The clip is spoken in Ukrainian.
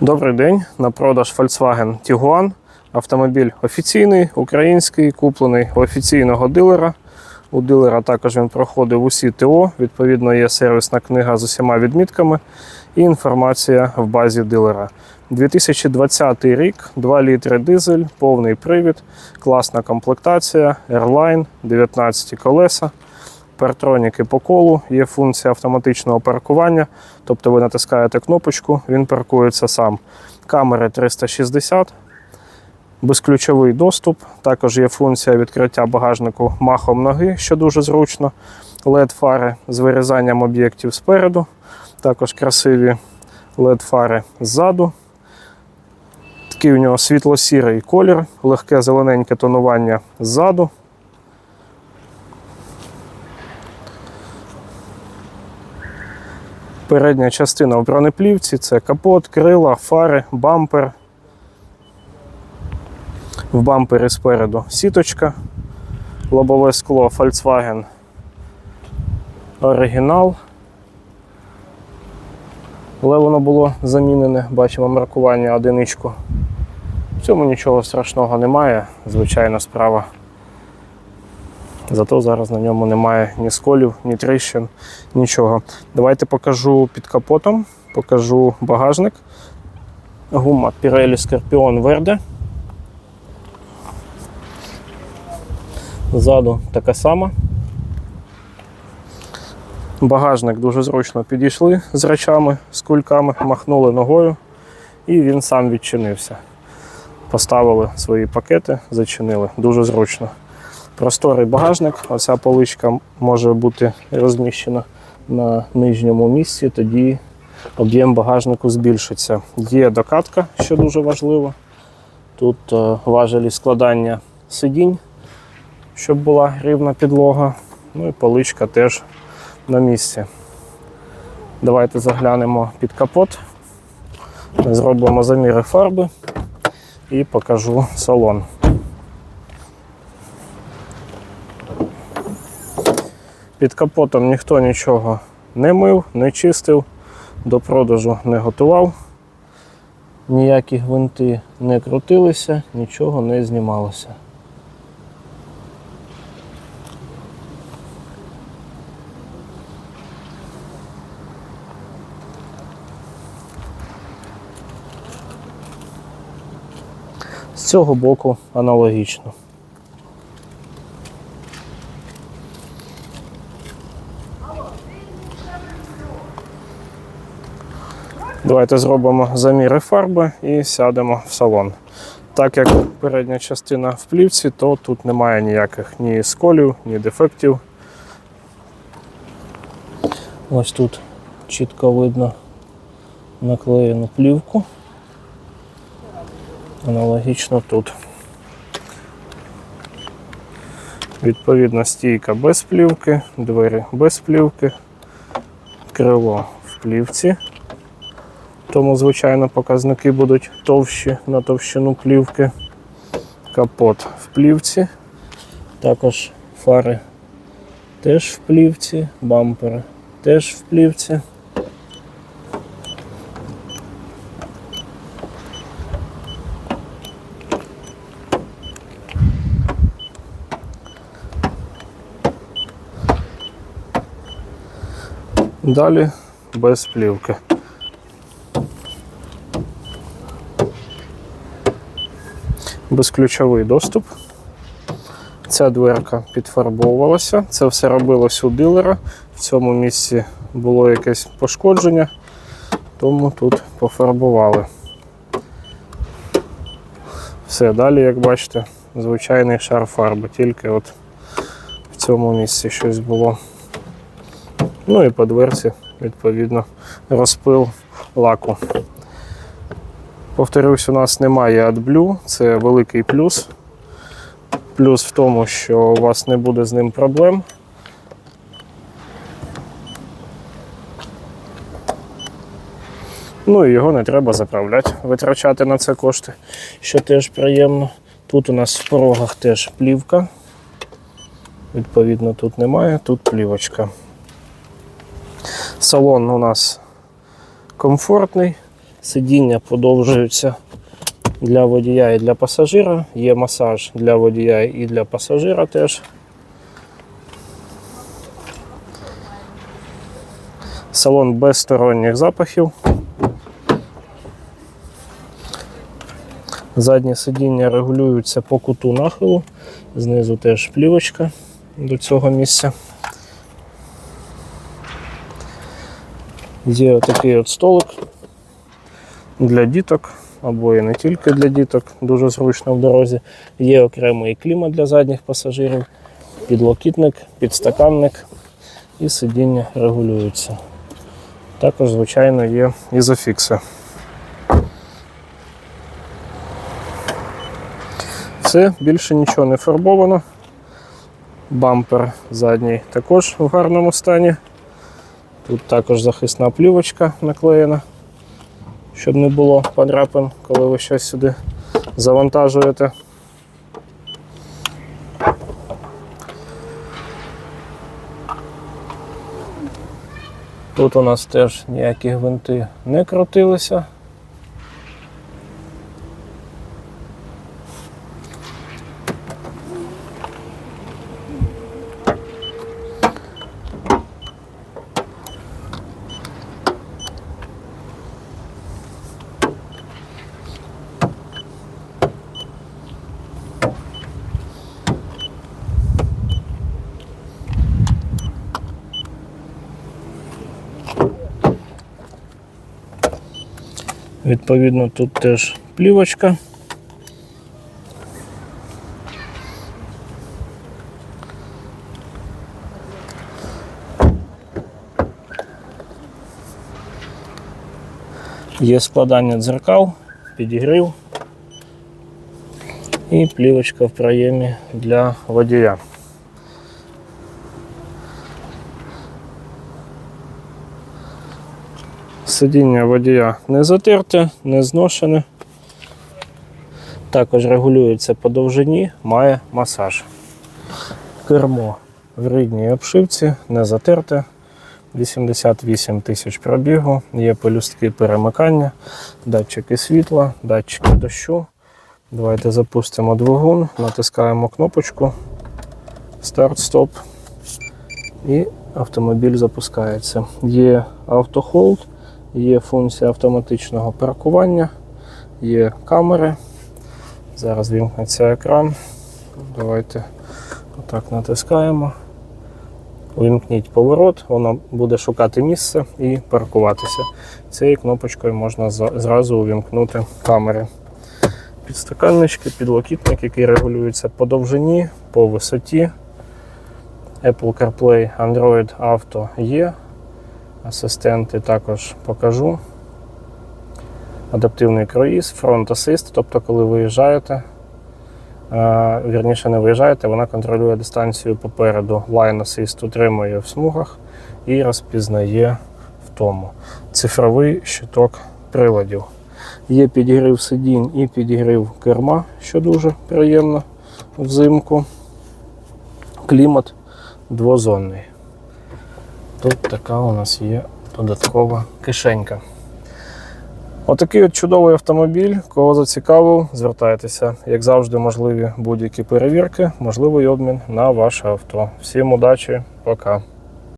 Добрий день. На продаж Volkswagen Tiguan. Автомобіль офіційний, український, куплений у офіційного дилера. У дилера також він проходив усі ТО. Відповідно, є сервісна книга з усіма відмітками і інформація в базі дилера. 2020 рік, 2 літри дизель, повний привід, класна комплектація, Airline, 19 колеса. Партроніки по колу, є функція автоматичного паркування, тобто ви натискаєте кнопочку, він паркується сам. Камери 360, безключовий доступ. Також є функція відкриття багажнику махом ноги, що дуже зручно. LED-фари з вирізанням об'єктів спереду. Також красиві LED-фари ззаду. Такий у нього світло-сірий колір, легке зелененьке тонування ззаду. Передня частина в бронеплівці це капот, крила, фари, бампер. В бампері спереду сіточка, лобове скло Volkswagen оригінал. Але воно було замінене, бачимо маркування одиничку. В цьому нічого страшного немає, звичайна справа. Зато зараз на ньому немає ні сколів, ні тріщин, нічого. Давайте покажу під капотом, покажу багажник. Гума Pirelli Scorpion Verde. Ззаду така сама. Багажник дуже зручно підійшли з речами, з кульками, махнули ногою і він сам відчинився. Поставили свої пакети, зачинили. Дуже зручно. Просторий багажник, оця поличка може бути розміщена на нижньому місці, тоді об'єм багажнику збільшиться. Є докатка, що дуже важливо. Тут е, важелі складання сидінь, щоб була рівна підлога. Ну і поличка теж на місці. Давайте заглянемо під капот, зробимо заміри фарби і покажу салон. Під капотом ніхто нічого не мив, не чистив, до продажу не готував. Ніякі гвинти не крутилися, нічого не знімалося. З цього боку аналогічно. Давайте зробимо заміри фарби і сядемо в салон. Так як передня частина в плівці, то тут немає ніяких ні сколів, ні дефектів. Ось тут чітко видно наклеєну плівку. Аналогічно тут. Відповідно, стійка без плівки, двері без плівки, крило в плівці. Тому, звичайно, показники будуть товщі на товщину плівки. Капот в плівці. Також фари теж в плівці, бампери теж в плівці. Далі без плівки. Безключовий доступ. Ця дверка підфарбовувалася. Це все робилось у дилера. В цьому місці було якесь пошкодження, тому тут пофарбували. Все, далі, як бачите, звичайний шар фарби, тільки от в цьому місці щось було. Ну і по дверці, відповідно, розпил лаку. Повторюсь, у нас немає AdBlue, це великий плюс. Плюс в тому, що у вас не буде з ним проблем. Ну і його не треба заправляти, витрачати на це кошти, що теж приємно. Тут у нас в порогах теж плівка. Відповідно, тут немає, тут плівочка. Салон у нас комфортний, Сидіння подовжуються для водія і для пасажира. Є масаж для водія і для пасажира теж. Салон без сторонніх запахів. Заднє сидіння регулюється по куту нахилу. Знизу теж плівочка до цього місця. Є отакий от столик для діток, або і не тільки для діток, дуже зручно в дорозі. Є окремий клімат для задніх пасажирів, підлокітник, підстаканник і сидіння регулюється. Також, звичайно, є ізофікси. Все, більше нічого не фарбовано. Бампер задній також в гарному стані. Тут також захисна плівочка наклеєна, щоб не було подряпин, коли ви щось сюди завантажуєте. Тут у нас теж ніякі гвинти не крутилися. Відповідно, тут теж плівочка. Є складання дзеркал, підігрів і плівочка в проємі для водія. Сидіння водія не затерте, не зношене. Також регулюється по довжині, має масаж. Кермо в рідній обшивці, не затерте. 88 тисяч пробігу, є пелюстки перемикання, датчики світла, датчики дощу. Давайте запустимо двигун, натискаємо кнопочку старт-стоп і автомобіль запускається. Є автохолд, є функція автоматичного паркування, є камери. Зараз вімкнеться екран. Давайте отак натискаємо. Увімкніть поворот, воно буде шукати місце і паркуватися. Цією кнопочкою можна зразу увімкнути камери. Підстаканнички, підлокітник, який регулюється по довжині, по висоті. Apple CarPlay, Android Auto є. Асистенти також покажу. Адаптивний круїз, фронт асист, тобто, коли виїжджаєте, е, вірніше не виїжджаєте, вона контролює дистанцію попереду. Line Assist утримує в смугах і розпізнає в тому. Цифровий щиток приладів. Є підігрів сидінь і підігрів керма, що дуже приємно взимку. Клімат двозонний. Тут така у нас є додаткова кишенька. Отакий от чудовий автомобіль. Кого зацікавив, звертайтеся. Як завжди, можливі будь-які перевірки, можливий обмін на ваше авто. Всім удачі, пока.